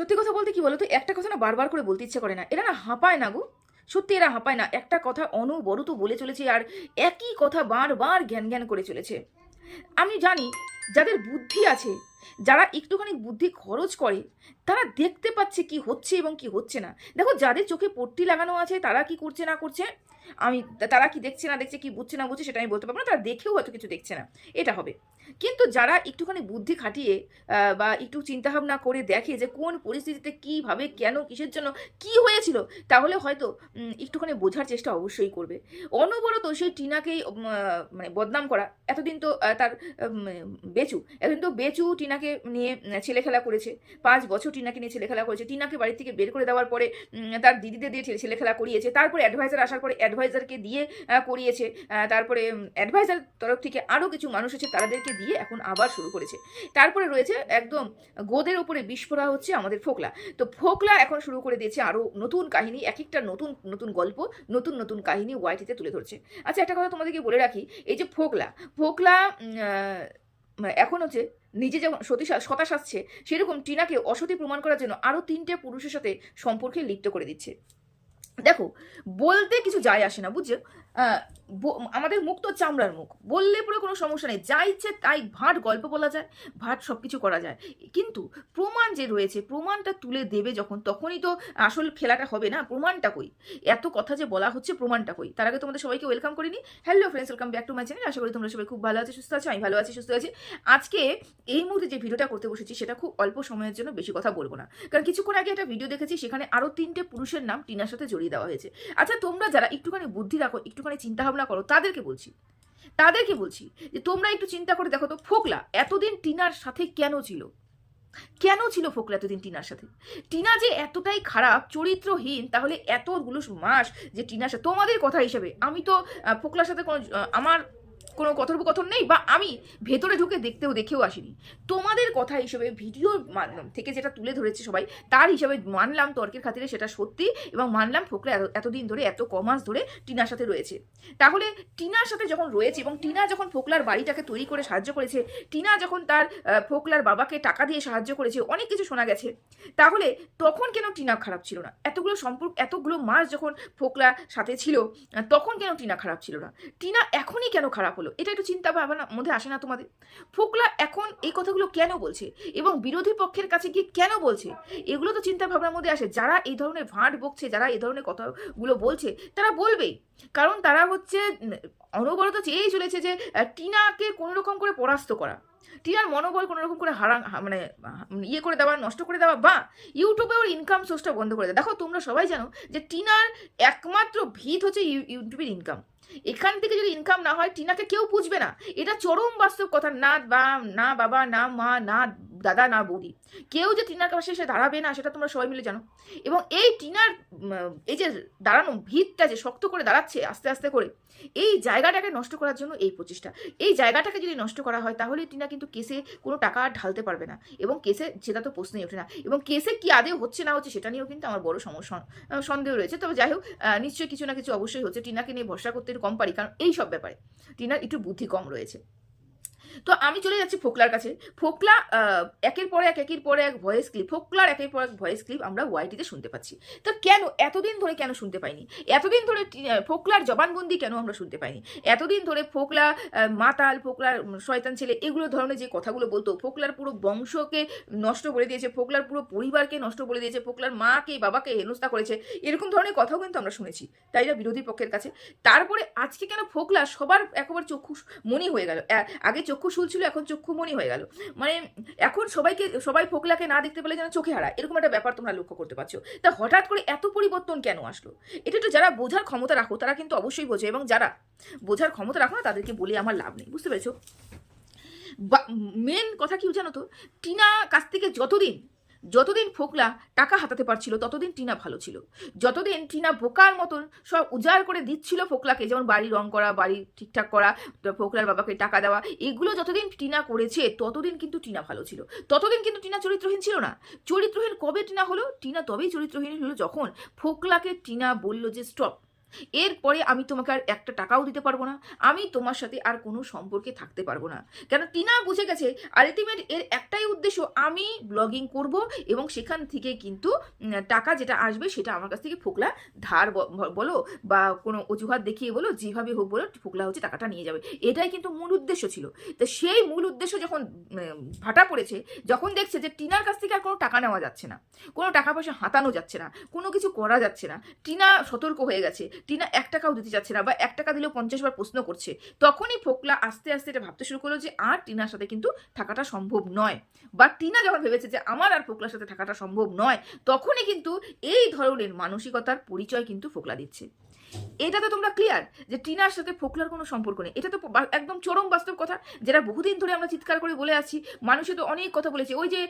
সত্যি কথা বলতে কি বলতো? একটা কথা না বারবার করে বলতে ইচ্ছে করে না। এরা না হাঁপায় না গো। সত্যি এরা হাঁপায় না। একটা কথা অনবরত বলে চলেছে আর একই কথা বারবার জ্ঞান জ্ঞান করে চলেছে। আমি জানি যাদের বুদ্ধি আছে, যারা একটুখানি বুদ্ধি খরচ করে, তারা দেখতে পাচ্ছে কি হচ্ছে এবং কি হচ্ছে না। দেখো, যাদের চোখে পট্টি লাগানো আছে, তারা কি করছে না করছে? আমি, তারা কি দেখছে না দেখছে, কি বুঝছে না বুঝছে, সেটা আমি বলতে পারব না, তারা দেখেও হয়তো কিছু দেখছে না। এটা হবে। কিন্তু যারা একটুখানি বুদ্ধি খাটিয়ে বা একটু চিন্তাভাবনা করে দেখে যে কোন পরিস্থিতিতে কীভাবে কেন, কিসের জন্য, কি হয়েছিল, তাহলে হয়তো একটুখানি বোঝার চেষ্টা অবশ্যই করবে। অনবরত সেই টিনাকেই মানে বদনাম করা, এতদিন তো তার বেচু। এখন তো বেচু টিনাকে নিয়ে ছেলে খেলা করেছে। পাঁচ বছর টিনাকে নিয়ে ছেলে খেলা করেছে। টিনাকে বাড়ি থেকে বের করে দেওয়ার পরে তার দিদিদের দিয়ে ছেলে খেলা করিয়েছে। তারপরে অ্যাডভাইজার আসার পরে অ্যাডভাইজারকে দিয়ে করিয়েছে। তারপরে অ্যাডভাইজার তরফ থেকে আরও কিছু মানুষ আছে তাদেরকে দিয়ে এখন আবার শুরু করেছে। তারপরে রয়েছে একদম গোদের ওপরে বিস্ফোরা হচ্ছে আমাদের ফোকলা। তো ফোকলা এখন শুরু করে দিয়েছে আরও নতুন কাহিনী এক একটা নতুন নতুন গল্প, নতুন নতুন কাহিনী ওয়াইটিতে তুলে ধরছে। আচ্ছা একটা কথা তোমাদেরকে বলে রাখি। এই যে ফোকলা ফোকলা এখন হচ্ছে নিজে যেমন সতী সতাশ আসছে সেরকম টিনাকে অসতী প্রমাণ করার জন্য আরও তিনটে পুরুষের সাথে সম্পর্কে লিপ্ত করে দিচ্ছে। দেখো, বলতে কিছু যায় আসে না, বুঝছ? আমাদের মুখ তো চামড়ার মুখ। বললে পুরো কোনো সমস্যা নেই। যা ইচ্ছে তাই ভাট গল্প বলা যায়, ভাট সব কিছু করা যায়। কিন্তু প্রমাণ যে রয়েছে, প্রমাণটা তুলে দেবে যখন, তখনই তো আসল খেলাটা হবে না। প্রমাণটা কই? এত কথা যে বলা হচ্ছে প্রমাণটা কই? তার আগে তোমাদের সবাইকে ওয়েলকাম করিনি hello friends welcome back to my channel আশা করি তোমরা সবাই খুব ভালো আছো, সুস্থ আছো, আমি ভালো আছি, সুস্থ আছি। আজকে এই মুহূর্তে যে ভিডিওটা করতে বসেছি, সেটা খুব অল্প সময়ের জন্য বেশি কথা বলব না। কারণ কিছুক্ষণ আগে একটা ভিডিও দেখেছি, সেখানে আরও তিনটে পুরুষের নাম টিনার সাথে জড়িয়ে দেওয়া হয়েছে। আচ্ছা তোমরা যারা একটুখানি বুদ্ধি রাখো একটুখানি চিন্তা ভাবনা করো, তাদেরকে বলছি। তাদেরকে বলছি যে, তোমরা একটু চিন্তা করে দেখো তো, ফোকলা এতদিন টিনার সাথে কেন ছিল? কেন ছিল ফোকলা এতদিন টিনার সাথে? টিনা যে এতটাই খারাপ, চরিত্রহীন, তাহলে এতগুলো মাস যে টিনার সাথে, তোমাদের কথা হিসেবে, আমি তো ফোকলার সাথে কোনো আমার কোনো কথোপকথন নেই বা আমি ভেতরে ঢুকে দেখতেও দেখেও আসিনি। তোমাদের কথা হিসেবে মাধ্যম থেকে যেটা তুলে ধরেছে সবাই, তার হিসাবে মানলাম তর্কের খাতিরে সেটা সত্যি এবং মানলাম এত- এতদিন ধরে, এত কমাস ধরে টিনার সাথে রয়েছে। তাহলে টিনার সাথে যখন রয়েছে এবং টিনা যখন ফোকলার বাড়িটাকে তৈরি করে সাহায্য করেছে, টিনা যখন তার ফোকলার বাবাকে টাকা দিয়ে সাহায্য করেছে, অনেক কিছু শোনা গেছে। তাহলে তখন কেন টিনা খারাপ ছিল না? এতগুলো সম্পর্ক, এতগুলো মাস যখন ফোকলার সাথে ছিল তখন কেন টিনা খারাপ ছিল না? টিনা এখনই কেন খারাপ হলো? এটা একটু চিন্তা ভাবনার মধ্যে আসে না তোমাদের? ফোকলা এখন এই কথাগুলো কেন বলছে? এবং বিরোধী পক্ষের কাছে গিয়ে কেন বলছে? এগুলো তো চিন্তা ভাবনার মধ্যে আসে। যারা এই ধরনের ভাঁট বকছে, যারা এই ধরনের কথাগুলো বলছে, তারা বলবেই। কারণ তারা হচ্ছে, অনবরত চেয়েই চলেছে যে টিনাকে কোনো রকম করে পরাস্ত করা। টিনার মনোবল কোনো রকম করে হারা মানে ইয়ে করে দেওয়া, নষ্ট করে দেওয়া, বা ইউটিউবে ওর ইনকাম সোর্সটা বন্ধ করে দেওয়া দেখো, তোমরা সবাই জানো যে, টিনার একমাত্র ভিত হচ্ছে ইউ- ইউটিউবের ইনকাম এখান থেকে যদি ইনকাম না হয়, টিনাকে কেউ বুঝবে না। এটা চরম বাস্তব কথা। না বা না বাবা, না মা, না দাদা না বৌদি। কেউ যে টিনার পাশে এসে দাঁড়াবে না, সেটা তোমরা সবাই মিলে জানো। এবং এই টিনার এই যে দাঁড়ানো ভিতটা যে শক্ত করে দাঁড়াচ্ছে আস্তে আস্তে করে, এই জায়গাটাকে নষ্ট করার জন্য এই প্রচেষ্টা। এই জায়গাটাকে যদি নষ্ট করা হয়, তাহলে টিনা কিন্তু কেসে কোনো টাকা আর ঢালতে পারবে না। এবং কেসে, সেটা তো প্রশ্নই ওঠে না। এবং কেসে কি আদেও হচ্ছে না হচ্ছে, সেটা নিয়েও কিন্তু আমার বড় সমস্যা সন্দেহ রয়েছে। তবে যাই হোক নিশ্চয়ই কিছু না কিছু অবশ্যই হচ্ছে। টিনাকে নিয়ে ভরসা করতে একটু কম পারি, কারণ এই সব ব্যাপারে টিনার একটু বুদ্ধি কম রয়েছে। তো আমি চলে যাচ্ছি ফোকলার কাছে। ফোকলা একের পর এক, একের পর এক ভয়েস ক্লিপ ফোকলার একের পর এক ভয়েস ক্লিপ আমরা ওয়াইটিতে শুনতে পাচ্ছি। তো কেন, এতদিন ধরে কেন শুনতে পাইনি? এতদিন ধরে ফোকলার জবানবন্দি কেন আমরা শুনতে পাইনি? এতদিন ধরে ফোকলা মাতাল, ফোকলার শয়তান ছেলে, এগুলো ধরনের যে কথাগুলো বলতো, ফোকলার পুরো বংশকে নষ্ট করে দিয়েছে, ফোকলার পুরো পরিবারকে নষ্ট করে দিয়েছে, ফোকলার মাকে, বাবাকে হেনস্থা করেছে, এরকম ধরনের কথাও কিন্তু আমরা শুনেছি, তাই না, বিরোধী পক্ষের কাছে? তারপরে আজকে কেন ফোকলা সবার একবার চক্ষু মনি হয়ে গেল? আগে চক্ষু শুল ছিল, এখন চক্ষু মনি হয়ে গেল। মানে এখন সবাইকে, সবাই ফোকলাকে না দেখতে পেলে যেন চোখে হারা, এরকম একটা ব্যাপার তোমরা লক্ষ্য করতে পারছ। তা হঠাৎ করে এত পরিবর্তন কেন আসলো? এটা তো যারা বোঝার ক্ষমতা রাখো, তারা কিন্তু অবশ্যই বোঝে, এবং যারা বোঝার ক্ষমতা রাখো না, তাদেরকে বলে আমার লাভ নেই, বুঝতে পেরেছ? মেন কথা কি জানো তো? টিনা কাছ থেকে যতদিন যতদিন ফোকলা টাকা হাতাতে পারছিল, ততদিন টিনা ভালো ছিল। যতদিন টিনা বোকার মতন সব উজাড় করে দিচ্ছিল ফোকলাকে, যেমন বাড়ি রং করা, বাড়ি ঠিকঠাক করা ফোকলার বাবাকে টাকা দেওয়া, এগুলো যতদিন টিনা করেছে, ততদিন কিন্তু টিনা ভালো ছিল। ততদিন কিন্তু টিনা চরিত্রহীন ছিল না। চরিত্রহীন কবে টিনা হলো? টিনা তবেই চরিত্রহীন হলো যখন ফোকলাকে টিনা বলল যে, স্টপ। এরপরে আমি তোমাকে আর একটা টাকাও দিতে পারব না। আমি তোমার সাথে আর কোনো সম্পর্কে থাকতে পারব না। কেন টিনা বুঝে গেছে আলটিমেট এর একটাই উদ্দেশ্য, আমি ব্লগিং করব এবং সেখান থেকে কিন্তু টাকা যেটা আসবে সেটা আমার কাছ থেকে ফোকলা ধার বলো বা কোনো অজুহাত দেখিয়ে বলো, যেভাবে হোক বলো, ফোকলা হচ্ছে টাকাটা নিয়ে যাবে। এটাই কিন্তু মূল উদ্দেশ্য ছিল। তো সেই মূল উদ্দেশ্য যখন ভাটা পড়েছে, যখন দেখছে যে টিনার কাছ থেকে আর কোনো টাকা নেওয়া যাচ্ছে না। কোনো টাকা পয়সা হাতানো যাচ্ছে না। কোনো কিছু করা যাচ্ছে না। টিনা সতর্ক হয়ে গেছে। টিনা এক টাকাও দিতে চাচ্ছে না বা এক টাকা দিলেও পঞ্চাশ বার প্রশ্ন করছে। তখনই ফোকলা আস্তে আস্তে এটা ভাবতে শুরু করল যে, আর টিনার সাথে কিন্তু থাকাটা সম্ভব নয়। বা টিনা যখন ভেবেছে যে, আমার আর ফোকলার সাথে থাকাটা সম্ভব নয়, তখনই কিন্তু এই ধরনের মানসিকতার পরিচয় কিন্তু ফোকলা দিচ্ছে। এটাতে তোমরা ক্লিয়ার যে টিনার সাথে ফোকলার কোনো সম্পর্ক নেই। এটা তো একদম চরম বাস্তব কথা যেটা বহুদিন ধরে আমরা চিৎকার করে বলে আছি মানুষে তো অনেক কথা বলেছে। ওই যে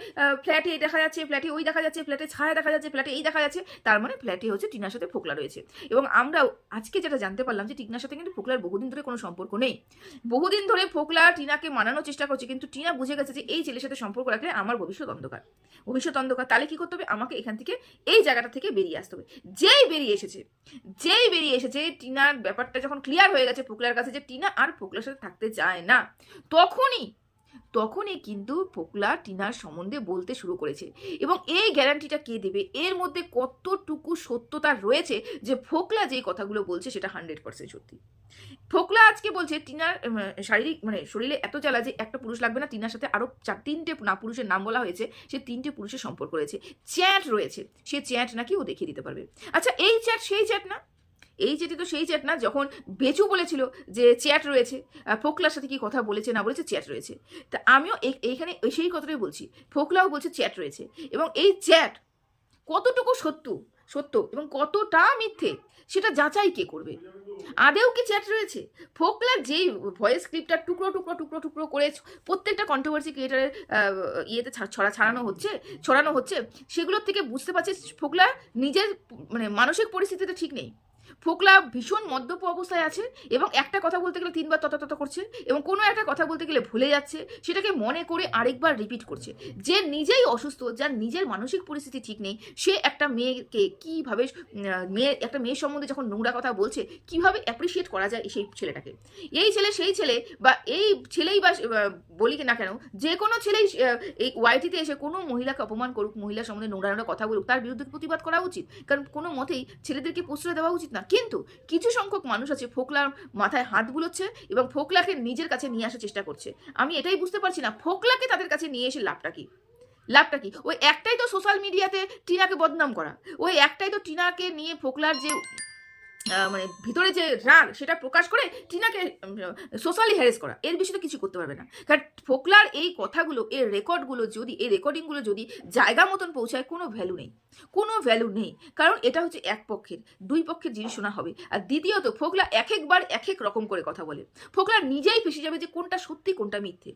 ফ্ল্যাটে দেখা যাচ্ছে ফ্ল্যাটে ওই দেখা যাচ্ছে ফ্ল্যাটে ছায়া দেখা যাচ্ছে ফ্ল্যাটে এই দেখা যাচ্ছে, তার মানে ফ্ল্যাটে হচ্ছে টিনার সাথে ফোকলা রয়েছে। এবং আমরাও আজকে যেটা জানতে পারলাম যে টিনার সাথে কিন্তু ফোকলার বহুদিন ধরে কোনো সম্পর্ক নেই। বহুদিন ধরে ফোকলা টিনাকে মানানোর চেষ্টা করছে, কিন্তু টিনা বুঝে গেছে যে এই ছেলের সাথে সম্পর্ক রাখলে আমার ভবিষ্যৎ অন্ধকার। ভবিষ্যৎ অন্ধকার, তাহলে কি করতে হবে? আমাকে এখান থেকে এই জায়গাটা থেকে বেরিয়ে আসতে হবে। যেই বেরিয়ে এসেছে, যেই বেরিয়ে এসেছে। টিনার ব্যাপারটা যখন ক্লিয়ার হয়ে গেছে ফোকলার কাছে যে টিনা আর ফোকলার সাথে থাকতে চায় না, তখনই তখনই কিন্তু ফোকলা টিনার সম্বন্ধে বলতে শুরু করেছে। এবং এই গ্যারান্টিটা কে দেবে? এর মধ্যে কতটুকু সত্যতা রয়েছে যে ফোকলা যে কথাগুলো বলছে সেটা হান্ড্রেড পার্সেন্ট সত্যি। ফোকলা আজকে বলছে, টিনার শারীরিক মানে শরীরে এত জ্বালা যে একটা পুরুষ লাগবে না। টিনার সাথে আরও চার, তিনটে না পুরুষের নাম বলা হয়েছে, সে তিনটে পুরুষের সম্পর্ক রয়েছে। চ্যাট রয়েছে। সে চ্যাট নাকি ও দেখিয়ে দিতে পারবে। আচ্ছা এই চ্যাট সেই চ্যাট না? এই চ্যাটই তো সেই চ্যাট না, যখন বেচু বলেছিল যে চ্যাট রয়েছে ফোকলার সাথে কি কথা বলেছে না বলেছে, চ্যাট রয়েছে। তা আমিও এই- এইখানে সেই কথাটাই বলছি, ফোকলাও বলছে চ্যাট রয়েছে। এবং এই চ্যাট কতটুকু সত্য সত্য এবং কতটা মিথ্যে, সেটা যাচাই কে করবে? আদেও কি চ্যাট রয়েছে? ফোকলার যেই ভয়েস ক্লিপটা টুকরো টুকরো টুকরো টুকরো করে প্রত্যেকটা কন্ট্রোভার্সি ক্রিয়েটারের ইয়েতে ছড়া, ছাড়ানো হচ্ছে, ছড়ানো হচ্ছে, সেগুলোর থেকে বুঝতে পারছি ফোকলা নিজের মানে মানসিক পরিস্থিতিতে ঠিক নেই। ফোকলা ভীষণ মদ্যপ অবস্থায় আছে এবং একটা কথা বলতে গেলে তিনবার তত করছে এবং কোনো একটা কথা বলতে গেলে ভুলে যাচ্ছে, সেটাকে মনে করে আরেকবার রিপিট করছে। যে নিজেই অসুস্থ, যার নিজের মানসিক পরিস্থিতি ঠিক নেই, সে একটা মেয়েকে কীভাবে মেয়ে, একটা মেয়ের সম্বন্ধে যখন নোংরা কথা বলছে, কীভাবে অ্যাপ্রিসিয়েট করা যায় সেই ছেলেটাকে? এই ছেলে, সেই ছেলে বা এই ছেলেই বা বলি কি না কেন, যে কোনো ছেলেই এই ওয়াইটিতে এসে কোনো মহিলাকে অপমান করুক, মহিলার সম্বন্ধে নোংরা নোংরা কথা বলুক, তার বিরুদ্ধে প্রতিবাদ করা উচিত। কারণ কোনো মতেই ছেলেদেরকে প্রশ্রয় দেওয়া উচিত না। কিন্তু কিছু সংখ্যক মানুষ আছে ফোকলার মাথায় হাত বুলোচ্ছে এবং ফোকলাকে নিজের কাছে নিয়ে আসার চেষ্টা করছে। আমি এটাই বুঝতে পারছি না, ফোকলাকে তাদের কাছে নিয়ে এসে লাভটা কি? লাভটা কি? ওই একটাই তো সোশ্যাল মিডিয়াতে টিনাকে বদনাম করা। ওই একটাই তো টিনাকে নিয়ে ফোকলার যে মানে ভিতরে যে রাগ, সেটা প্রকাশ করে টিনাকে সোশ্যালি হ্যারেস করা। এর বেশি তো কিছু করতে পারবে না। কারণ ফোকলার এই কথাগুলো, এর রেকর্ডগুলো যদি, এই রেকর্ডিংগুলো যদি জায়গা মতন পৌঁছায়, কোনো ভ্যালু নেই। কোনো ভ্যালু নেই। কারণ এটা হচ্ছে এক পক্ষের, দুই পক্ষের জিনিস শোনা হবে। আর দ্বিতীয়ত, ফোকলা এক একবার এক এক রকম করে কথা বলে। ফোকলা নিজেই ফেসে যাবে যে কোনটা সত্যি, কোনটা মিথ্যে।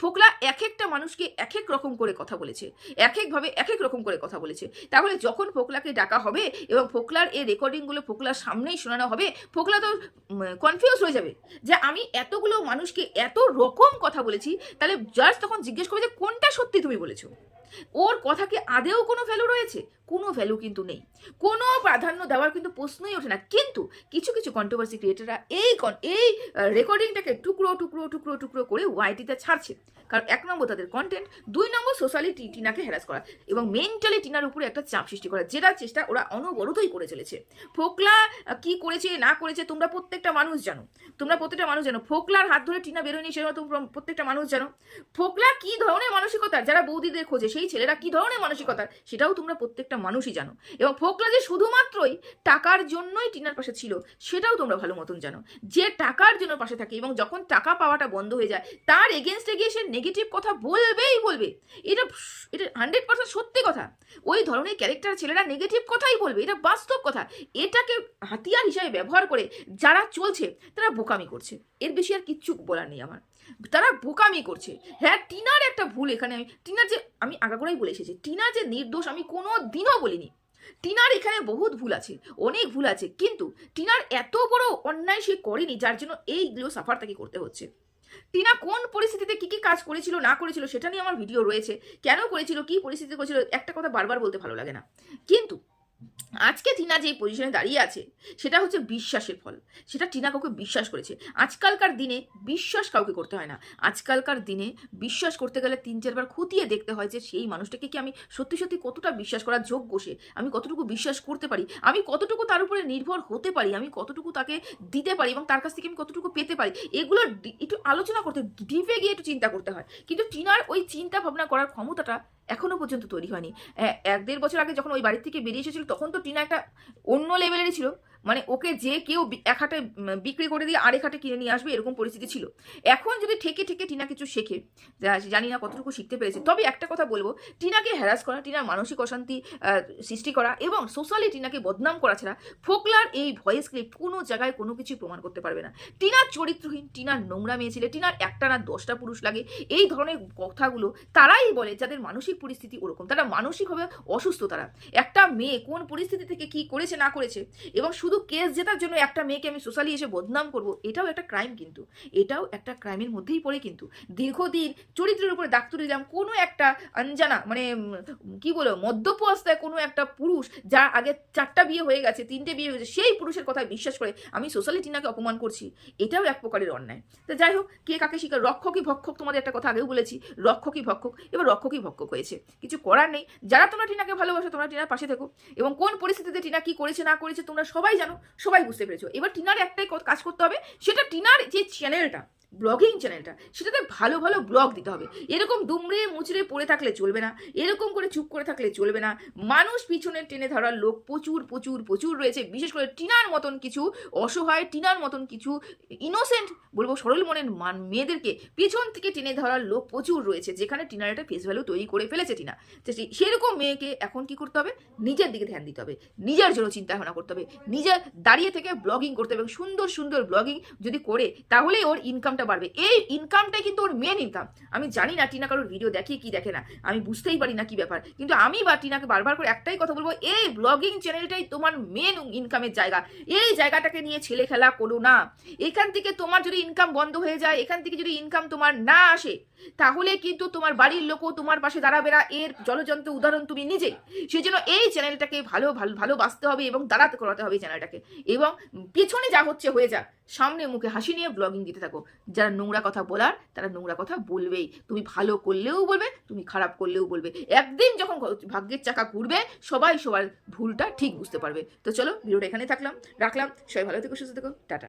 ফোকলা এক একটা মানুষকে এক এক রকম করে কথা বলেছে। এক একভাবে এক এক রকম করে কথা বলেছে। তাহলে যখন ফোকলাকে ডাকা হবে এবং ফোকলার এই রেকর্ডিংগুলো ফোকলার সামনেই শোনানো হবে, ফোকলা তো কনফিউজ হয়ে যাবে। যে আমি এতগুলো মানুষকে এত রকম কথা বলেছি, তাহলে জাস্ট তখন জিজ্ঞেস করবে যে কোনটা সত্যি তুমি বলেছ? ওর কথা কি আদেও কোনো ভ্যালু রয়েছে? কোনো ভ্যালু কিন্তু নেই। কোনো প্রাধান্য দেওয়ার কিন্তু প্রশ্নই ওঠে না। কিন্তু কিছু কিছু কন্ট্রোভার্সি ক্রিয়েটাররা এই এই রেকর্ডিংটাকে টুকরো টুকরো টুকরো টুকরো করে ওয়াইটিতে ছাড়ছে। কারণ এক নম্বর তাদের কন্টেন্ট দুই নম্বর সোশ্যালি টিনাকে হ্যারাস করা এবং মেন্টালি টিনার উপরে একটা চাপ সৃষ্টি করা যেটা চেষ্টা ওরা অনবরতই করে চলেছে। ফোকলা কি করেছে, না করেছে, তোমরা প্রত্যেকটা মানুষ জানো। তোমরা প্রত্যেকটা মানুষ জানো। ফোকলার হাত ধরে টিনা বেরোয়নি সেটা তোমরা প্রত্যেকটা মানুষ জানো। ফোকলা কি ধরনের মানসিকতা যারা বৌদিদের খোঁজে, সেই ছেলেরা কি ধরনের মানসিকতা সেটাও তোমরা প্রত্যেকটা মানুষই জানো। এবং ফোকলা যে শুধুমাত্রই টাকার জন্যই টিনার পাশে ছিল, সেটাও তোমরা ভালো মতন জানো। যে টাকার জন্য পাশে থাকে এবং যখন টাকা পাওয়াটা বন্ধ হয়ে যায়, তার এগেনস্টে গিয়ে সে নেগেটিভ কথা বলবেই বলবে। এটা এটা হান্ড্রেড পার্সেন্ট সত্যি কথা। ওই ধরনের ক্যারেক্টার ছেলেরা নেগেটিভ কথাই বলবে, এটা বাস্তব কথা। এটাকে হাতিয়ার হিসাবে ব্যবহার করে যারা চলছে, তারা বোকামি করছে। এর বেশি আর কিচ্ছু বলার নেই আমার। তারা বোকামি করছে। হ্যাঁ টিনার একটা ভুল এখানে আমি টিনার যে আমি আগাগোড়াই বলে এসেছি। টিনা যে নির্দোষ আমি কোনো দিনও বলিনি। টিনার এখানে বহুত ভুল আছে, অনেক ভুল আছে। কিন্তু টিনার এত বড় অন্যায় সে করেনি, যার জন্য এইগুলো সাফার তাকে করতে হচ্ছে। টিনা কোন পরিস্থিতিতে কি কি কাজ করেছিল, না করেছিল, সেটা নিয়ে আমার ভিডিও রয়েছে। কেন করেছিল, কি পরিস্থিতি করেছিল, একটা কথা বারবার বলতে ভালো লাগে না। কিন্তু আজকে টিনা যে পজিশনে দাঁড়িয়ে আছে, সেটা হচ্ছে বিশ্বাসের ফল। সেটা টিনা কাউকে বিশ্বাস করেছে। আজকালকার দিনে বিশ্বাস কাউকে করতে হয় না। আজকালকার দিনে বিশ্বাস করতে গেলে তিন চারবার খুঁটিয়ে দেখতে হয় যে, সেই মানুষটাকে কি আমি সত্যি সত্যি কতটা বিশ্বাস করার যোগ্য সে? আমি কতটুকু বিশ্বাস করতে পারি? আমি কতটুকু তার উপরে নির্ভর হতে পারি? আমি কতটুকু তাকে দিতে পারি এবং তার কাছ থেকে আমি কতটুকু পেতে পারি? এগুলো একটু আলোচনা করতে, ডিপে গিয়ে একটু চিন্তা করতে হয়। কিন্তু টিনার ওই চিন্তা ভাবনা করার ক্ষমতাটা এখনও পর্যন্ত তৈরি হয়নি। এক দেড় বছর আগে যখন ওই বাড়ির থেকে বেরিয়ে এসেছিল, তখন তো টিনা একটা অন্য লেভেলেরই ছিল। মানে ওকে যে কেউ এক হাটে বিক্রি করে দিয়ে আরেক হাটে কিনে নিয়ে আসবে, এরকম পরিস্থিতি ছিল। এখন যদি ঠেকে ঠেকে টিনা কিছু শেখে জানি না কতটুকু শিখতে পেরেছে, তবে একটা কথা বলব, টিনাকে হ্যারাস করা, টিনার মানসিক অশান্তি সৃষ্টি করা এবং সোশ্যালি টিনাকে বদনাম করা ছাড়া ফোকলার এই ভয়েস ক্লিপ কোনো জায়গায় কোনো কিছু প্রমাণ করতে পারবে না। টিনার চরিত্রহীন, টিনার নোংরা মেয়ে ছেলে, টিনার একটা না দশটা পুরুষ লাগে, এই ধরনের কথাগুলো তারাই বলে যাদের মানসিক পরিস্থিতি ওরকম। তারা মানসিকভাবে অসুস্থ তারা। একটা মেয়ে কোন পরিস্থিতি থেকে কি করেছে না করেছে এবং শুধু কেস জেতার জন্য একটা মেয়েকে আমি সোশ্যালি এসে বদনাম করব, এটাও একটা ক্রাইম কিন্তু। এটাও একটা ক্রাইমের মধ্যেই পড়ে কিন্তু। দীর্ঘদিন চরিত্রের উপরে ডাক্তার দিলাম কোনো একটা অঞ্জানা মানে কি বলো মদ্যপ অবস্থায় কোনো একটা পুরুষ যা আগে চারটা বিয়ে হয়ে গেছে, তিনটে বিয়ে হয়েছে সেই পুরুষের কথা বিশ্বাস করে আমি সোশ্যালি টিনাকে অপমান করছি। এটাও এক প্রকারের অন্যায়। তো যাই হোক, কে কাকে শিকার রক্ষকই ভক্ষক, তোমাদের একটা কথা আগেও বলেছি, রক্ষকই ভক্ষক। এবার রক্ষকই ভক্ষক হয়েছে। কিছু করার নেই। যারা তোমরা টিনাকে ভালোবাসো, তোমরা টিনার পাশে থেকো। এবং কোন পরিস্থিতিতে টিনা কি করেছে, না করেছে, তোমরা সবাই জানো? সবাই বুঝতে পেরেছ। এবার টিনার একটাই কাজ করতে হবে সেটা টিনার যে চ্যানেলটা ব্লগিং চ্যানেলটা সেটাতে ভালো ভালো ব্লগ দিতে হবে। এরকম দুমড়ে মুচড়ে পড়ে থাকলে চলবে না, এরকম করে চুপ করে থাকলে চলবে না। মানুষ পিছনে টেনে ধরার লোক প্রচুর প্রচুর প্রচুর রয়েছে। বিশেষ করে টিনার মতন কিছু অসহায়, টিনার মতন কিছু ইনোসেন্ট বলব সরল মনের মান, মেয়েদেরকে পিছন থেকে টেনে ধরার লোক প্রচুর রয়েছে, যেখানে টিনার একটা ফেস ভ্যালু তৈরি করে ফেলেছে টিনা। সেরকম মেয়েকে এখন কি করতে হবে? নিজের দিকে ধ্যান দিতে হবে। নিজের জন্য চিন্তা ভাবনা করতে হবে। নিজের দাঁড়িয়ে থেকে ব্লগিং করতে হবে। সুন্দর সুন্দর ব্লগিং যদি করে, তাহলে ওর ইনকামটা বাড়বে এই ইনকামটাই কিন্তু ওর মেন ইনকাম আমি জানি না টিনা কারোর ভিডিও দেখে কি দেখে না। আমি বুঝতেই পারি না কি ব্যাপার। কিন্তু আমি বা টিনাকে বারবার করে একটাই কথা বলব, এই ব্লগিং চ্যানেলটাই তোমার মেন ইনকামের জায়গা। এই জায়গাটাকে নিয়ে ছেলে খেলা করো না। এখান থেকে তোমার যদি ইনকাম বন্ধ হয়ে যায়, এখান থেকে যদি ইনকাম তোমার না আসে, তাহলে কিন্তু তোমার বাড়ির লোকও তোমার পাশে দাঁড়াবে না। এর জলজন্ত উদাহরণ তুমি নিজেই সেই জন্য এই চ্যানেলটাকে ভালো ভালো, ভালোবাসতে হবে এবং দাঁড়াতে করাতে হবে চ্যানেলটাকে এবং পিছনে যা হচ্ছে হয়ে যাক। সামনে মুখে হাসি নিয়ে ব্লগিং দিতে থাকো। যারা নোংরা কথা বলার, তারা নোংরা কথা বলবেই। তুমি ভালো করলেও বলবে, তুমি খারাপ করলেও বলবে। একদিন যখন ভাগ্যের চাকা ঘুরবে, সবাই সবার ভুলটা ঠিক বুঝতে পারবে। তো চলো ভিডিওটা এখানে থাকলাম, রাখলাম, সবাই ভালো থেকো, সুস্থ থেকো, টাটা।